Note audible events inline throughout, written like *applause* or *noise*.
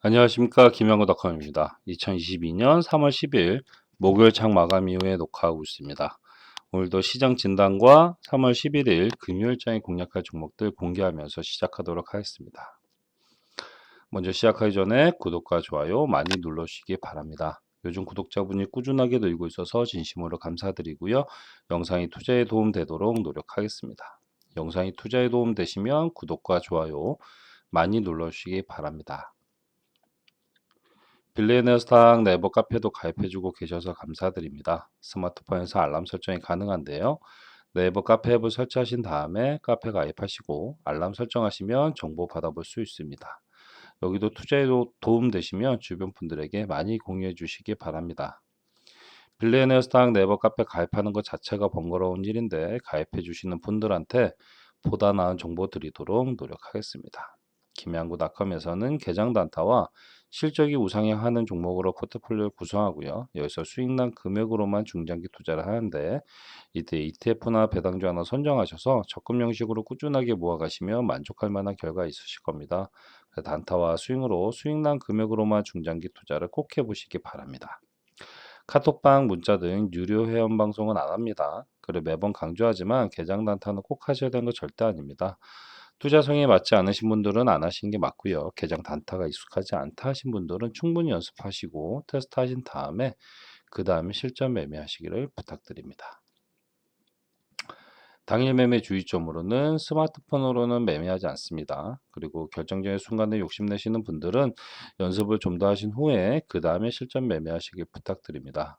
안녕하십니까 김영구닷컴입니다. 2022년 3월 10일 목요일 창 마감 이후에 녹화하고 있습니다. 오늘도 시장 진단과 3월 11일 금요일장에 공략할 종목들 공개하면서 시작하도록 하겠습니다. 먼저 시작하기 전에 구독과 좋아요 많이 눌러주시기 바랍니다. 요즘 구독자분이 꾸준하게 늘고 있어서 진심으로 감사드리고요. 영상이 투자에 도움되도록 노력하겠습니다. 영상이 투자에 도움되시면 구독과 좋아요 많이 눌러주시기 바랍니다. 빌리에너 스탁 네이버 카페도 가입해주고 계셔서 감사드립니다. 스마트폰에서 알람 설정이 가능한데요. 네이버 카페 앱을 설치하신 다음에 카페 가입하시고 알람 설정하시면 정보 받아볼 수 있습니다. 여기도 투자에 도움 되시면 주변 분들에게 많이 공유해 주시기 바랍니다. 빌리에너 스탁 네이버 카페 가입하는 것 자체가 번거로운 일인데 가입해 주시는 분들한테 보다 나은 정보 드리도록 노력하겠습니다. 김양구닷컴에서는 계정 단타와 실적이 우상향하는 종목으로 포트폴리오를 구성하고요. 여기서 수익난 금액으로만 중장기 투자를 하는데 이때 ETF나 배당주 하나 선정하셔서 적금 형식으로 꾸준하게 모아가시면 만족할 만한 결과 있으실 겁니다. 단타와 스윙으로 수익난 금액으로만 중장기 투자를 꼭 해보시기 바랍니다. 카톡방, 문자 등 유료 회원 방송은 안 합니다. 그리고 매번 강조하지만 계정 단타는 꼭 하셔야 되는 거 절대 아닙니다. 투자성에 맞지 않으신 분들은 안 하시는 게 맞고요. 계정 단타가 익숙하지 않다 하신 분들은 충분히 연습하시고 테스트 하신 다음에 그 다음에 실전 매매하시기를 부탁드립니다. 당일 매매 주의점으로는 스마트폰으로는 매매하지 않습니다. 그리고 결정적인 순간에 욕심내시는 분들은 연습을 좀 더 하신 후에 그 다음에 실전 매매하시길 부탁드립니다.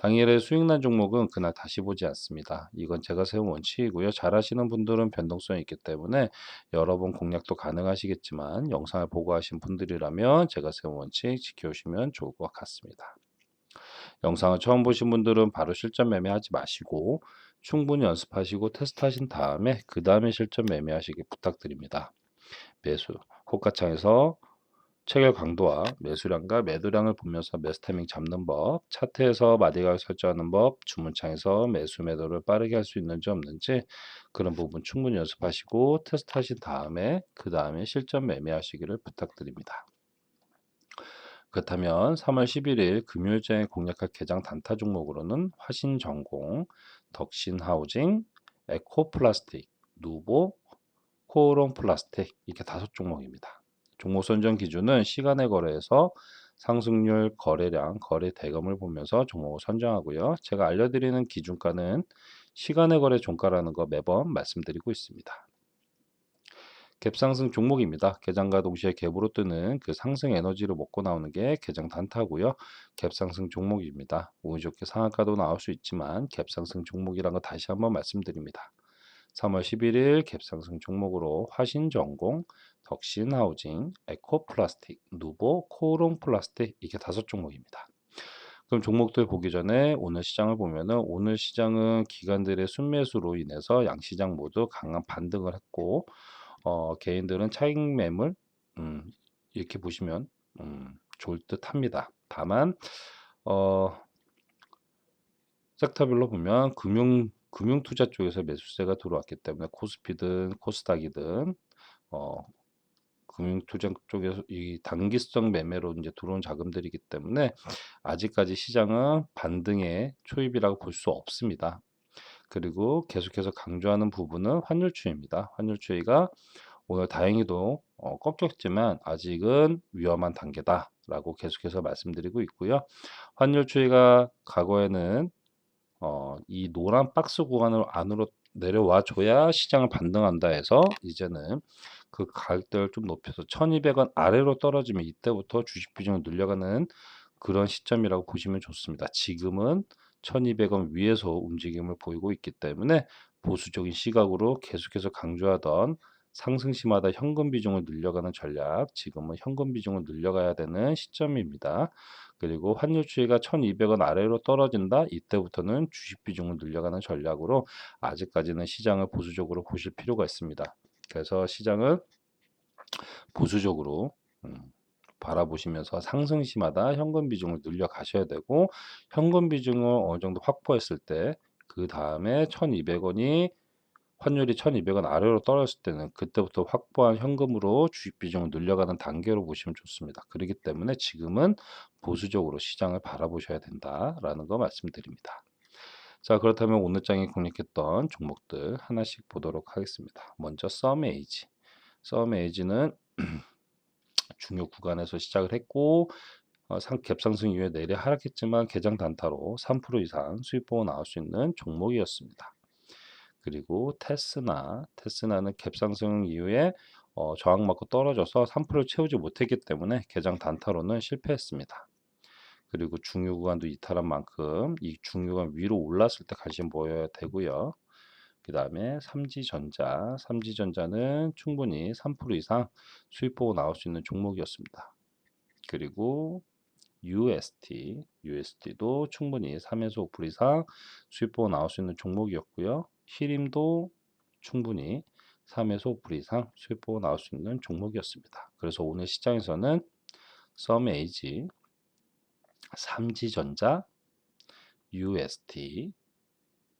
당일의 수익난 종목은 그날 다시 보지 않습니다. 이건 제가 세운 원칙이고요. 잘 하시는 분들은 변동성이 있기 때문에 여러 번 공략도 가능하시겠지만 영상을 보고 하신 분들이라면 제가 세운 원칙 지켜오시면 좋을 것 같습니다. 영상을 처음 보신 분들은 바로 실전 매매하지 마시고 충분히 연습하시고 테스트하신 다음에 그 다음에 실전 매매하시기 부탁드립니다. 매수, 호가창에서 체결 강도와 매수량과 매도량을 보면서 매수 타이밍 잡는 법, 차트에서 마디가를 설정하는 법, 주문창에서 매수 매도를 빠르게 할 수 있는지 없는지 그런 부분 충분히 연습하시고 테스트하신 다음에 그 다음에 실전 매매하시기를 부탁드립니다. 그렇다면 3월 11일 금요일장에 공략할 개장 단타 종목으로는 화신전공, 덕신하우징, 에코플라스틱, 누보, 코오롱 플라스틱 이렇게 다섯 종목입니다. 종목 선정 기준은 시간의 거래에서 상승률, 거래량, 거래 대금을 보면서 종목을 선정하고요. 제가 알려드리는 기준가는 시간의 거래 종가라는 거 매번 말씀드리고 있습니다. 갭상승 종목입니다. 개장과 동시에 갭으로 뜨는 그 상승 에너지를 먹고 나오는 게 개장 단타고요. 갭상승 종목입니다. 운이 좋게 상한가도 나올 수 있지만 갭상승 종목이라는 거 다시 한번 말씀드립니다. 3월 11일 갭상승 종목으로 화신전공, 덕신하우징, 에코플라스틱, 누보, 코롱 플라스틱 이게 다섯 종목입니다. 그럼 종목들 보기 전에 오늘 시장을 보면은 오늘 시장은 기관들의 순매수로 인해서 양시장 모두 강한 반등을 했고 어, 개인들은 차익 매물 음, 이렇게 보시면 음, 좋을 듯합니다. 다만 어, 섹터별로 보면 금융 금융투자 쪽에서 매수세가 들어왔기 때문에 코스피든 코스닥이든 어, 금융투자 쪽에서 이 단기성 매매로 이제 들어온 자금들이기 때문에 아직까지 시장은 반등의 초입이라고 볼 수 없습니다. 그리고 계속해서 강조하는 부분은 환율 추이입니다. 환율 추이가 오늘 다행히도 어, 꺾였지만 아직은 위험한 단계다라고 계속해서 말씀드리고 있고요. 환율 추이가 과거에는 어, 이 노란 박스 구간을 안으로 내려와 줘야 시장을 반등한다 해서 이제는 그 가격대를 좀 높여서 1200원 아래로 떨어지면 이때부터 주식 비중을 늘려가는 그런 시점이라고 보시면 좋습니다. 지금은 1200원 위에서 움직임을 보이고 있기 때문에 보수적인 시각으로 계속해서 강조하던 상승 시마다 현금 비중을 늘려가는 전략, 지금은 현금 비중을 늘려가야 되는 시점입니다. 그리고 환율 추이가 1200원 아래로 떨어진다. 이때부터는 주식 비중을 늘려가는 전략으로 아직까지는 시장을 보수적으로 보실 필요가 있습니다. 그래서 시장은 보수적으로 음, 바라보시면서 상승 시마다 현금 비중을 늘려 가셔야 되고 현금 비중을 어느 정도 확보했을 때 그 다음에 1200원이 환율이 1200원 아래로 떨어졌을 때는 그때부터 확보한 현금으로 주식 비중을 늘려가는 단계로 보시면 좋습니다. 그렇기 때문에 지금은 보수적으로 시장을 바라보셔야 된다라는 거 말씀드립니다. 자 그렇다면 오늘 장에 공략했던 종목들 하나씩 보도록 하겠습니다. 먼저 썸에이지 썸에이지는 *clears throat* 중요 구간에서 시작을 했고 어, 상, 갭상승 이후에 내려 하락했지만 개장 단타로 3% 이상 수익 보고 나올 수 있는 종목이었습니다. 그리고 테스나, 테스나는 갭상승 이후에 어, 저항 맞고 떨어져서 3%를 채우지 못했기 때문에 개장 단타로는 실패했습니다. 그리고 중요 구간도 이탈한 만큼 이 중요 구간 위로 올랐을 때 관심 보여야 되고요. 그 다음에 삼지전자, 삼지전자는 충분히 3% 이상 수익 보고 나올 수 있는 종목이었습니다. 그리고 UST, UST도 충분히 3에서 5% 이상 수익 보고 나올 수 있는 종목이었고요. 히림도 충분히 3에서 5% 이상 수익 보고 나올 수 있는 종목이었습니다. 그래서 오늘 시장에서는 썸에이지, 삼지전자, UST,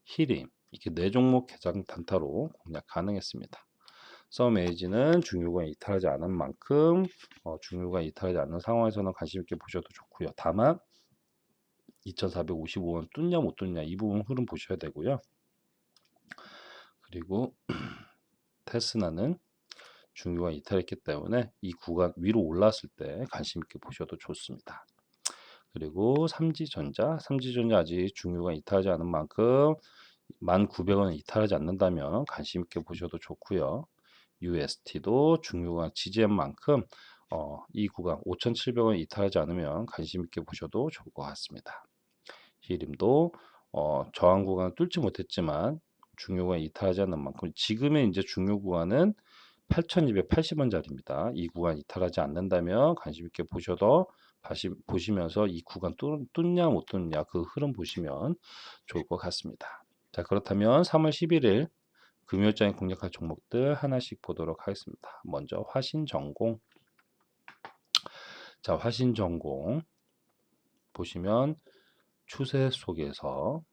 히림 이렇게 네 종목 개장 단타로 공략 가능했습니다. 썸에이지는 중요가 이탈하지 않은 만큼 어, 중요가 이탈하지 않는 상황에서는 관심 있게 보셔도 좋고요. 다만 2,455원 뚫냐 못 뚫냐 이 부분 흐름 보셔야 되고요. 그리고 *clears throat* 테스나는 중요가 이탈했기 때문에 이 구간 위로 올랐을 때 관심 있게 보셔도 좋습니다. 그리고 삼지전자, 삼지전자 아직 중요가 이탈하지 않은 만큼 1,900원 이탈하지 않는다면 관심 있게 보셔도 좋고요. UST도 중요한 지지한 만큼 어, 이 구간 5,700원 이탈하지 않으면 관심 있게 보셔도 좋을 것 같습니다. 히림도 어, 저항 구간을 뚫지 못했지만 중요 구간 이탈하지 않는 만큼 지금의 이제 중요 구간은 8,280원짜리입니다. 이 구간 이탈하지 않는다면 관심 있게 보셔도 다시 보시면서 이 구간 뚫, 뚫냐 못 뚫냐 그 흐름 보시면 좋을 것 같습니다. 자 그렇다면 3월 11일 금요일장에 공략할 종목들 하나씩 보도록 하겠습니다. 먼저 화신전공 자 화신전공 보시면 추세 속에서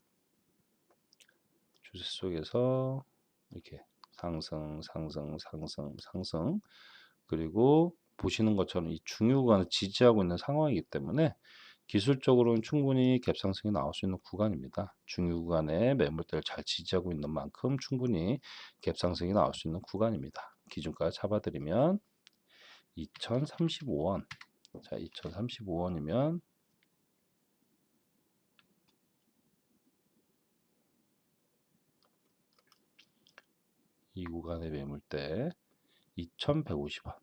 추세 속에서 이렇게 상승 상승 상승 상승 그리고 보시는 것처럼 이 중요 구간을 지지하고 있는 상황이기 때문에 기술적으로는 충분히 갭상승이 나올 수 있는 구간입니다. 중요 구간에 매물대를 잘 지지하고 있는 만큼 충분히 갭상승이 나올 수 있는 구간입니다. 기준가 잡아드리면 2035원 자 2035원이면 이 구간의 매물대 2150원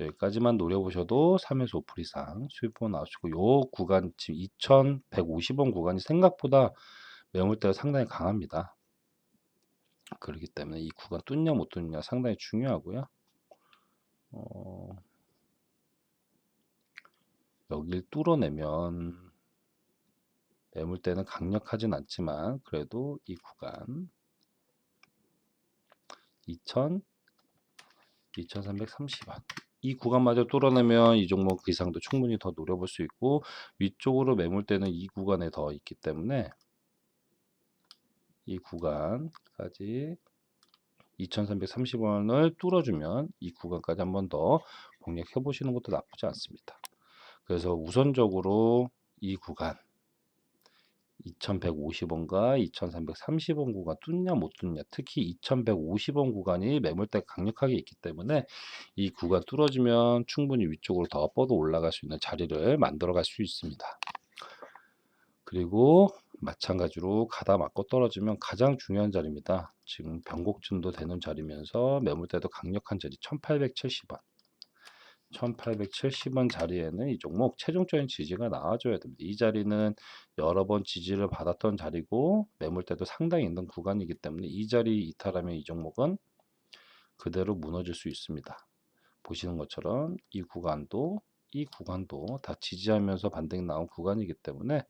여기까지만 노려보셔도 3에서 5% 이상 수익보 나오시고 요 구간 지금 2150원 구간이 생각보다 매물대가 상당히 강합니다. 그렇기 때문에 이 구간 뚫냐 못 뚫냐 상당히 중요하고요. 어, 여길 뚫어내면 매물대는 강력하진 않지만 그래도 이 구간 2000 2330원 이 구간마저 뚫어내면 이 종목 그 이상도 충분히 더 노려볼 수 있고 위쪽으로 매물대는 이 구간에 더 있기 때문에 이 구간까지 2330원을 뚫어주면 이 구간까지 한 번 더 공략해 보시는 것도 나쁘지 않습니다. 그래서 우선적으로 이 구간 2150원과 2330원 구간 뚫냐 못 뚫냐 특히 2150원 구간이 매물대 강력하게 있기 때문에 이 구간 뚫어지면 충분히 위쪽으로 더 뻗어 올라갈 수 있는 자리를 만들어 갈 수 있습니다. 그리고 마찬가지로 가다 맞고 떨어지면 가장 중요한 자리입니다. 지금 변곡준도 되는 자리면서 매물대도 강력한 자리 1870원 1870원 자리에는 이 종목 최종적인 지지가 나와줘야 됩니다. 이 자리는 여러 번 지지를 받았던 자리고 매물대도 상당히 있는 구간이기 때문에 이 자리 이탈하면 이 종목은 그대로 무너질 수 있습니다. 보시는 것처럼 이 구간도 이 구간도 다 지지하면서 반등이 나온 구간이기 때문에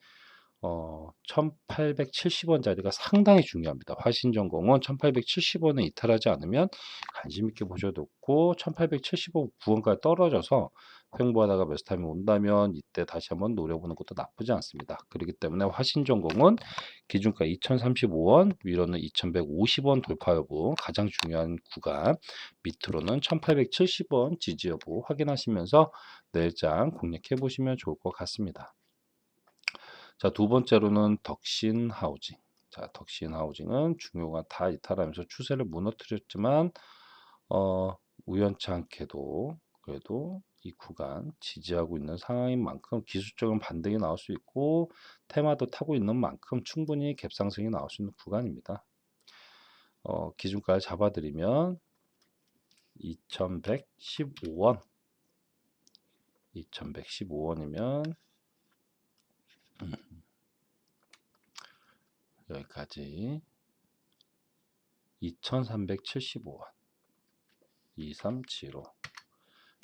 어, 1870원 자리가 상당히 중요합니다. 화신전공은 1870원에 이탈하지 않으면 관심 있게 보셔도 좋고 1870원 구원까지 떨어져서 횡보하다가 메스타임이 온다면 이때 다시 한번 노려보는 것도 나쁘지 않습니다. 그렇기 때문에 화신전공은 기준가 2035원, 위로는 2150원 돌파 여부 가장 중요한 구간, 밑으로는 1870원 지지 여부 확인하시면서 내일장 공략해 보시면 좋을 것 같습니다. 자, 두 번째로는 덕신 하우징. 자, 덕신 하우징은 중요가 다 이탈하면서 추세를 무너뜨렸지만 어, 우연치 않게도 그래도 이 구간 지지하고 있는 상황인 만큼 기술적인 반등이 나올 수 있고 테마도 타고 있는 만큼 충분히 갭상승이 나올 수 있는 구간입니다. 어, 기준가를 잡아드리면 2115원 2115원이면 여기까지 2375원 2375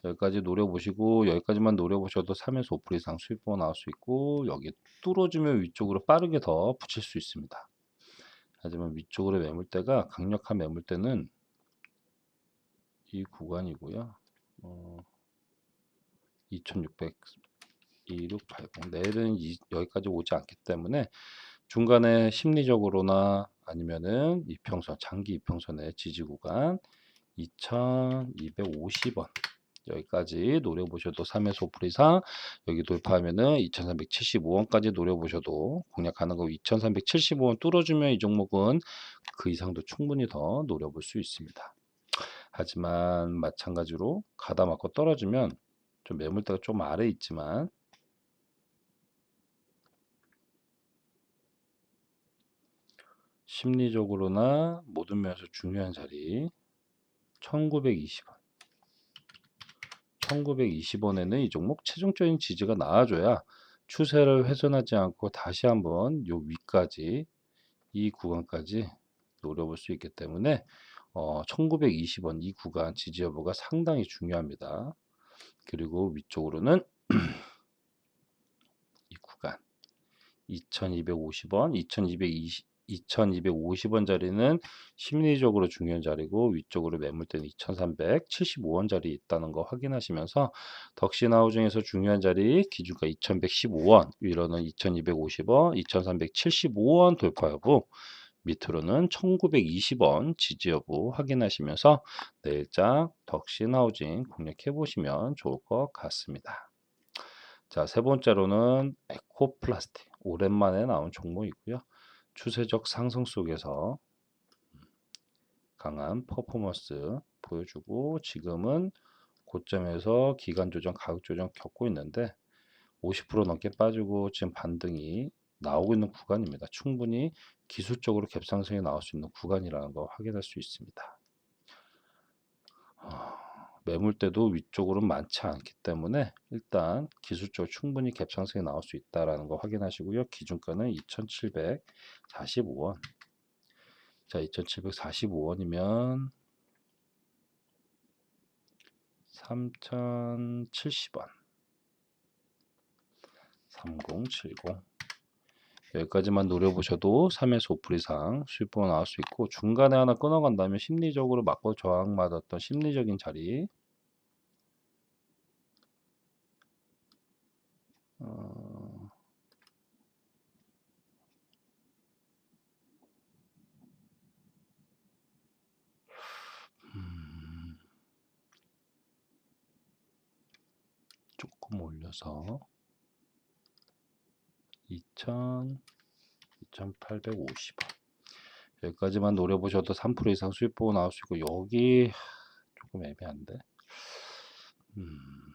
여기까지 노려보시고 여기까지만 노려보셔도 3에서 5% 이상 수익보가 나올 수 있고 여기 뚫어주면 위쪽으로 빠르게 더 붙일 수 있습니다. 하지만 위쪽으로 매물대가 강력한 매물대는 이 구간이고요. 어, 2600 2680 내일은 이, 여기까지 오지 않기 때문에 중간에 심리적으로나 아니면은 이평선 장기 이평선의 지지 구간 2250원 여기까지 노려보셔도 3에서 5% 이상 여기 돌파하면은 2375원까지 노려보셔도 공략하는 거 2375원 뚫어주면 이 종목은 그 이상도 충분히 더 노려볼 수 있습니다. 하지만 마찬가지로 가다 맞고 떨어지면 좀 매물대가 좀 아래 있지만 심리적으로나 모든 면에서 중요한 자리 1920원 1920원에는 이 종목 최종적인 지지가 나와줘야 추세를 훼손하지 않고 다시 한번 요 위까지 이 구간까지 노려볼 수 있기 때문에 어, 1920원 이 구간 지지 여부가 상당히 중요합니다. 그리고 위쪽으로는 *clears throat* 이 구간 2250원, 2220 2250원 자리는 심리적으로 중요한 자리고 위쪽으로 매물대는 2375원 자리 있다는 거 확인하시면서 덕신하우징에서 중요한 자리 기준가 2115원 위로는 2250원 2375원 돌파 여부 밑으로는 1920원 지지 여부 확인하시면서 내일장 덕신하우징 공략해 보시면 좋을 것 같습니다. 자, 세 번째로는 에코플라스틱. 오랜만에 나온 종목이고요. 추세적 상승 속에서 강한 퍼포먼스 보여주고 지금은 고점에서 기간 조정, 가격 조정 겪고 있는데 50% 넘게 빠지고 지금 반등이 나오고 있는 구간입니다. 충분히 기술적으로 갭상승이 나올 수 있는 구간이라는 거 확인할 수 있습니다. 어, 매물대도 위쪽으로 많지 않기 때문에 일단 기술적으로 충분히 갭 상승이 나올 수 있다라는 거 확인하시고요. 기준가는 2,745원. 자, 2,745원이면 3,070원. 3070. 여기까지만 노려보셔도 3에서 5% 이상 수익보가 나올 수 있고 중간에 하나 끊어간다면 심리적으로 맞고 저항맞았던 심리적인 자리. 어... 음... 조금 올려서 2000, 2850원. 여기까지만 노려보셔도 3% 이상 수익 보고 나올 수 있고, 여기 조금 애매한데. 음,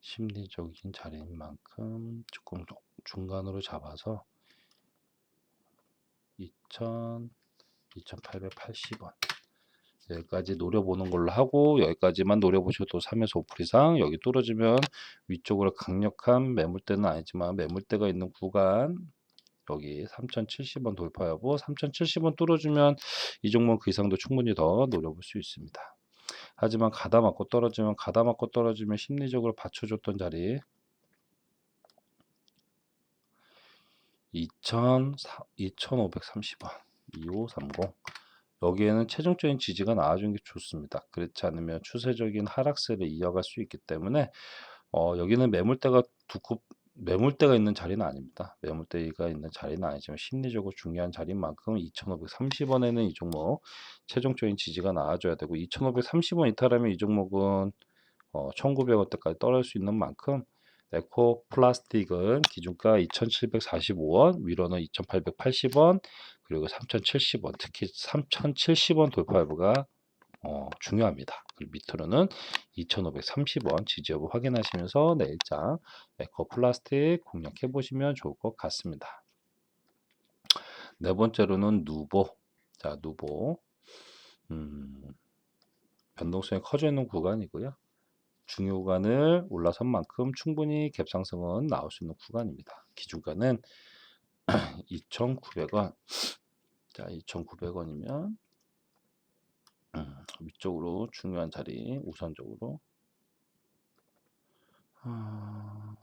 심리적인 자리인 만큼 조금 중간으로 잡아서 2000, 2880원. 여기까지 노려보는 걸로 하고 여기까지만 노려보셔도 3에서 5% 이상 여기 뚫어지면 위쪽으로 강력한 매물대는 아니지만 매물대가 있는 구간 여기 3070원 돌파 여부 3070원 뚫어주면 이 종목 그 이상도 충분히 더 노려볼 수 있습니다. 하지만 가다 맞고 떨어지면 가다 맞고 떨어지면 심리적으로 받쳐줬던 자리 2000, 2530원 2530 여기에는 최종적인 지지가 나와주는 게 좋습니다. 그렇지 않으면 추세적인 하락세를 이어갈 수 있기 때문에 어, 여기는 매물대가 두껍 매물대가 있는 자리는 아닙니다. 매물대가 있는 자리는 아니지만 심리적으로 중요한 자리인 만큼 2,530원에는 이 종목 최종적인 지지가 나와줘야 되고 2,530원 이탈하면 이 종목은 어, 1,900원대까지 떨어질 수 있는 만큼 에코 플라스틱은 기준가 2,745원, 위로는 2,880원, 그리고 3,070원, 특히 3,070원 돌파 여부가 어, 중요합니다. 그리고 밑으로는 2,530원 지지 여부 확인하시면서 내일장 에코 플라스틱 공략해 보시면 좋을 것 같습니다. 네 번째로는 누보. 자, 누보. 음, 변동성이 커져 있는 구간이고요. 중요 구간을 올라선 만큼 충분히 갭 상승은 나올 수 있는 구간입니다. 기준가는 *clears throat* 2,900원. 자, 2,900원이면 음, 위쪽으로 중요한 자리 우선적으로 아,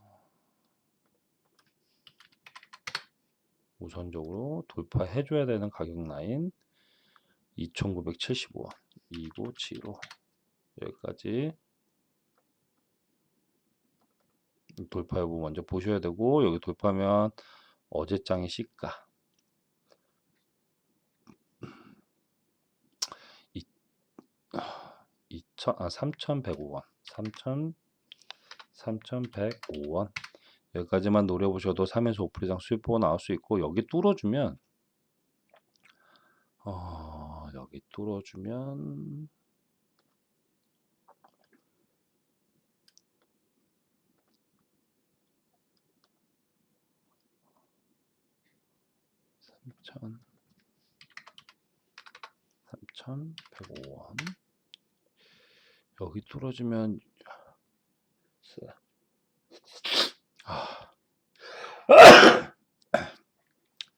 우선적으로 돌파해 줘야 되는 가격 라인 2,975원 2975 여기까지 돌파 여부 먼저 보셔야 되고 여기 돌파하면 어제장의 시가. 2천, 아, 3,105원. 3,000 3,105원. 여기까지만 노려보셔도 3에서 5% 이상 수익 보고 나올 수 있고 여기 뚫어주면 어, 여기 뚫어주면 삼천. 삼천백오원 여기 뚫어주면 아,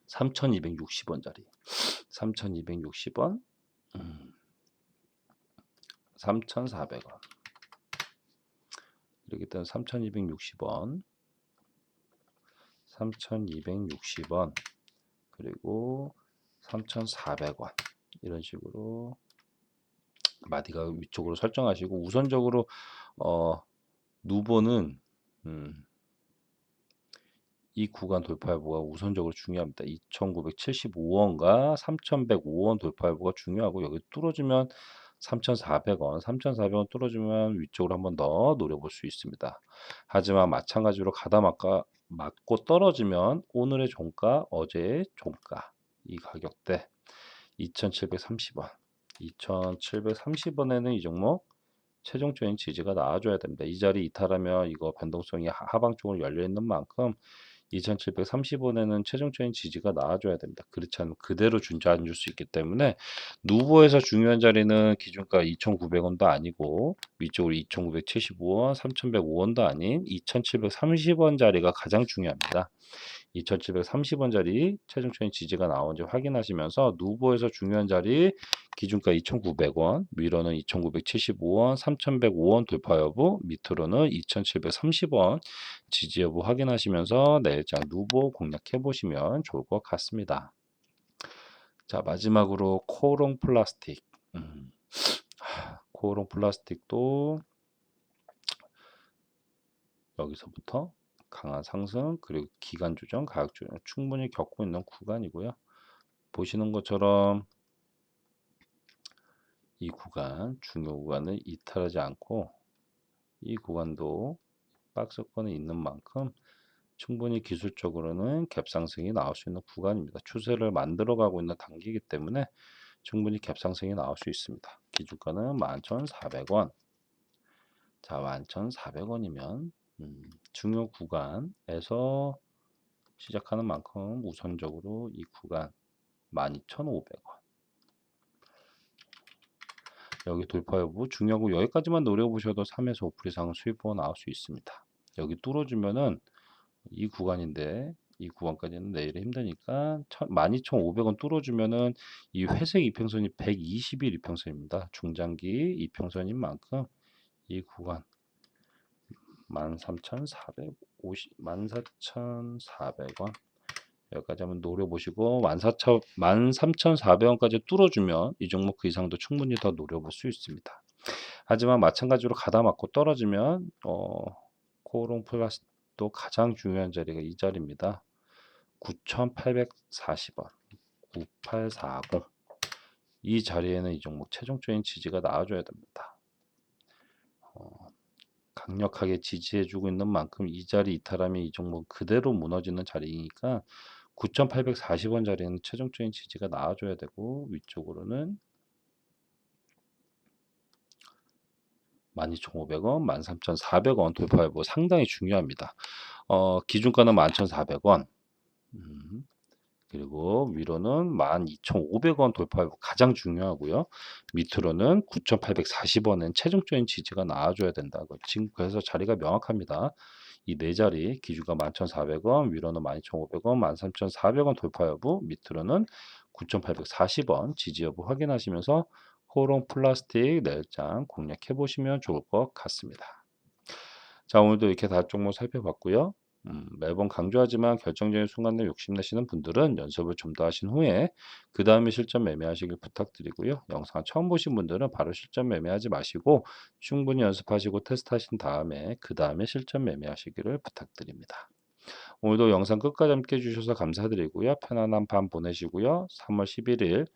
3260원짜리. 3260원. 음, 3400원. 이렇기 때문에 3260원. 3260원 그리고 3400원 이런 식으로 마디가 위쪽으로 설정하시고 우선적으로 어 누보는 음, 이 구간 돌파 여부가 우선적으로 중요합니다. 2,975원과 3,105원 돌파 여부가 중요하고 여기 뚫어주면 3,400원, 3,400원 뚫어주면 위쪽으로 한 번 더 노려볼 수 있습니다. 하지만 마찬가지로 가다 맞가, 맞고 떨어지면 오늘의 종가, 어제의 종가 이 가격대 2,730원, 2,730원에는 이 종목 최종적인 지지가 나와줘야 됩니다. 이 자리 이탈하면 이거 변동성이 하- 하방 쪽으로 열려 있는 만큼 2,730원에는 최종적인 지지가 나와줘야 됩니다. 그렇지 않으면 그대로 준지 안줄 수 있기 때문에 누보에서 중요한 자리는 기준가 2,900원도 아니고 위쪽으로 2,975원, 3,105원도 아닌 2,730원 자리가 가장 중요합니다. 2,730원 자리 최종적인 지지가 나온지 확인하시면서 누보에서 중요한 자리 기준가 2,900원, 위로는 2,975원, 3,105원 돌파 여부, 밑으로는 2,730원 지지 여부 확인하시면서 내일장 누보 공략해 보시면 좋을 것 같습니다. 자 마지막으로 코롱 플라스틱, 음, 하, 코롱 플라스틱도 여기서부터 강한 상승 그리고 기간 조정, 가격 조정 충분히 겪고 있는 구간이고요. 보시는 것처럼 이 구간, 중요 구간을 이탈하지 않고 이 구간도 박스권에 있는 만큼 충분히 기술적으로는 갭상승이 나올 수 있는 구간입니다. 추세를 만들어 가고 있는 단계이기 때문에 충분히 갭상승이 나올 수 있습니다. 기준가는 11,400원. 자, 11,400원이면 음, 중요 구간에서 시작하는 만큼 우선적으로 이 구간 12,500원. 여기 돌파 여부 중요하고 여기까지만 노려보셔도 3에서 5% 이상은 수입보가 나올 수 있습니다. 여기 뚫어주면은 이 구간인데 이 구간까지는 내일이 힘드니까 12,500원 뚫어주면은 이 회색 이평선이 120일 이평선입니다. 중장기 이평선인 만큼 이 구간 13,450, 14,400원 여기까지 한번 노려보시고 14,000, 13,400원까지 뚫어주면 이 종목 그 이상도 충분히 더 노려볼 수 있습니다. 하지만 마찬가지로 가다 맞고 떨어지면 어, 코롱 플러스도 가장 중요한 자리가 이 자리입니다. 9,840원, 9840. 이 자리에는 이 종목 최종적인 지지가 나와줘야 됩니다. 어, 강력하게 지지해주고 있는 만큼 이 자리 이탈하면 이 종목 그대로 무너지는 자리이니까 9,840원 자리에는 최종적인 지지가 나와줘야 되고 위쪽으로는 12,500원, 13,400원 돌파 여부 상당히 중요합니다. 어, 기준가는 11,400원. 음, 그리고 위로는 12,500원 돌파 여부 가장 중요하고요. 밑으로는 9,840원은 최종적인 지지가 나와줘야 된다고. 지금 그래서 자리가 명확합니다. 이 네 자리 기준가 11,400원, 위로는 12,500원, 13,400원 돌파 여부, 밑으로는 9,840원 지지 여부 확인하시면서 호롱 플라스틱 내일장 공략해 보시면 좋을 것 같습니다. 자 오늘도 이렇게 다 종목 살펴봤고요. 음, 매번 강조하지만 결정적인 순간에 욕심내시는 분들은 연습을 좀 더 하신 후에 그 다음에 실전 매매하시길 부탁드리고요. 영상 처음 보신 분들은 바로 실전 매매하지 마시고 충분히 연습하시고 테스트하신 다음에 그 다음에 실전 매매하시기를 부탁드립니다. 오늘도 영상 끝까지 함께 해주셔서 감사드리고요. 편안한 밤 보내시고요. 3월 11일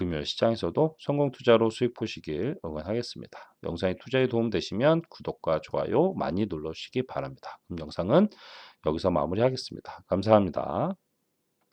금요일 시장에서도 성공 투자로 수익 보시길 응원하겠습니다. 영상이 투자에 도움 되시면 구독과 좋아요 많이 눌러주시기 바랍니다. 그럼 영상은 여기서 마무리하겠습니다. 감사합니다.